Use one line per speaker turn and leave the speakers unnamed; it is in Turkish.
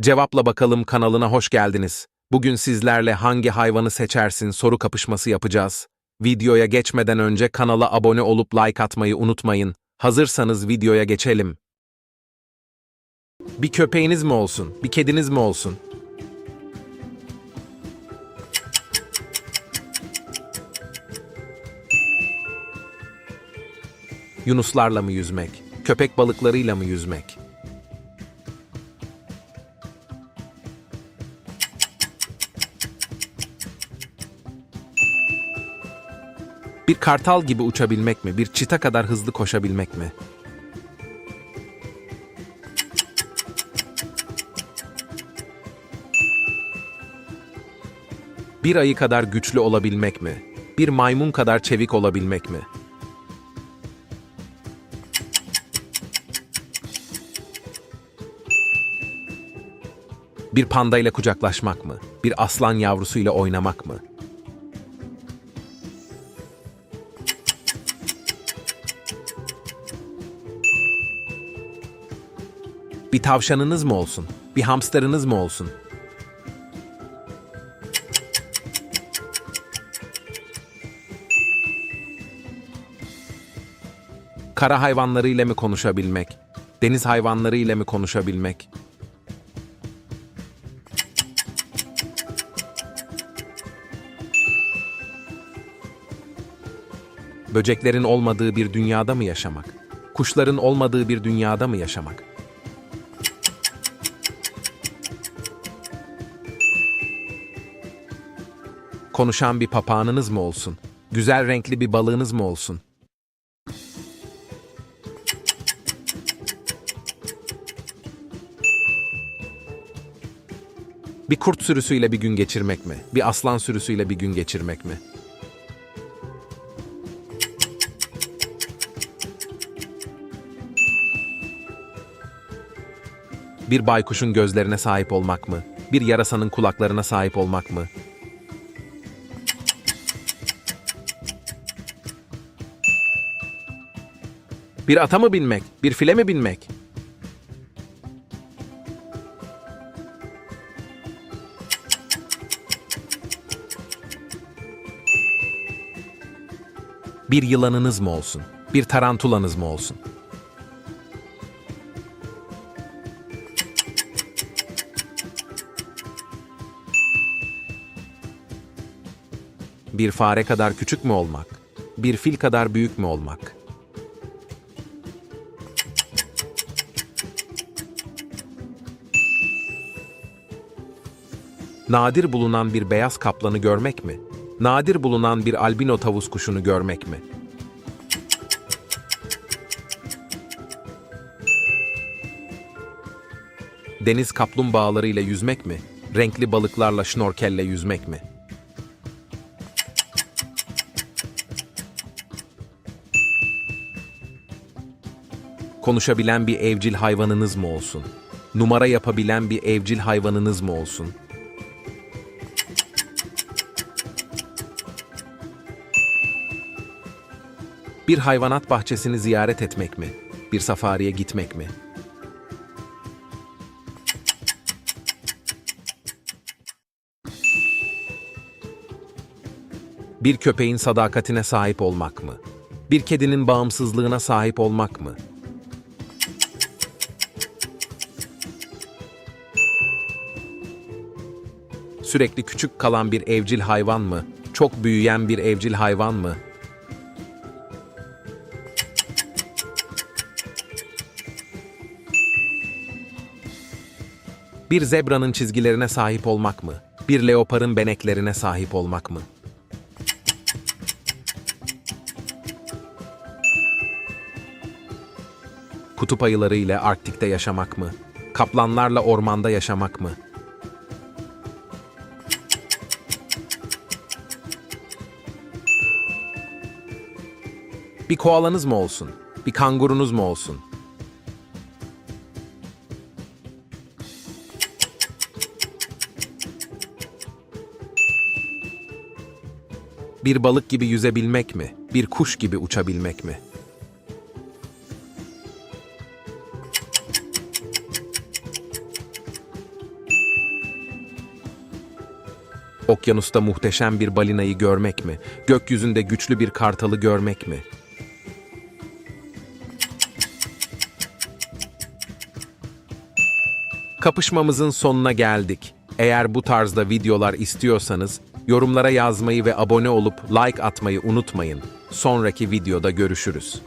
Cevapla bakalım kanalına hoş geldiniz. Bugün sizlerle hangi hayvanı seçersin soru kapışması yapacağız. Videoya geçmeden önce kanala abone olup like atmayı unutmayın. Hazırsanız videoya geçelim. Bir köpeğiniz mi olsun, bir kediniz mi olsun? Yunuslarla mı yüzmek, köpek balıklarıyla mı yüzmek? Bir kartal gibi uçabilmek mi, bir çita kadar hızlı koşabilmek mi? Bir ayı kadar güçlü olabilmek mi? Bir maymun kadar çevik olabilmek mi? Bir panda ile kucaklaşmak mı? Bir aslan yavrusuyla oynamak mı? Bir tavşanınız mı olsun? Bir hamsterınız mı olsun? Kara hayvanları ile mi konuşabilmek? Deniz hayvanları ile mi konuşabilmek? Böceklerin olmadığı bir dünyada mı yaşamak? Kuşların olmadığı bir dünyada mı yaşamak? Konuşan bir papağanınız mı olsun? Güzel renkli bir balığınız mı olsun? Bir kurt sürüsüyle bir gün geçirmek mi? Bir aslan sürüsüyle bir gün geçirmek mi? Bir baykuşun gözlerine sahip olmak mı? Bir yarasanın kulaklarına sahip olmak mı? Bir ata mı binmek? Bir file mi binmek? Bir yılanınız mı olsun? Bir tarantulanız mı olsun? Bir fare kadar küçük mü olmak? Bir fil kadar büyük mü olmak? Nadir bulunan bir beyaz kaplanı görmek mi? Nadir bulunan bir albino tavus kuşunu görmek mi? Deniz kaplumbağalarıyla yüzmek mi? Renkli balıklarla şnorkelle yüzmek mi? Konuşabilen bir evcil hayvanınız mı olsun? Numara yapabilen bir evcil hayvanınız mı olsun? Bir hayvanat bahçesini ziyaret etmek mi? Bir safariye gitmek mi? Bir köpeğin sadakatine sahip olmak mı? Bir kedinin bağımsızlığına sahip olmak mı? Sürekli küçük kalan bir evcil hayvan mı? Çok büyüyen bir evcil hayvan mı? Bir zebranın çizgilerine sahip olmak mı? Bir leoparın beneklerine sahip olmak mı? Kutup ayıları ile Arktik'te yaşamak mı? Kaplanlarla ormanda yaşamak mı? Bir koalanız mı olsun? Bir kangurunuz mu olsun? Bir balık gibi yüzebilmek mi? Bir kuş gibi uçabilmek mi? Okyanusta muhteşem bir balinayı görmek mi? Gökyüzünde güçlü bir kartalı görmek mi? Kapışmamızın sonuna geldik. Eğer bu tarzda videolar istiyorsanız yorumlara yazmayı ve abone olup like atmayı unutmayın. Sonraki videoda görüşürüz.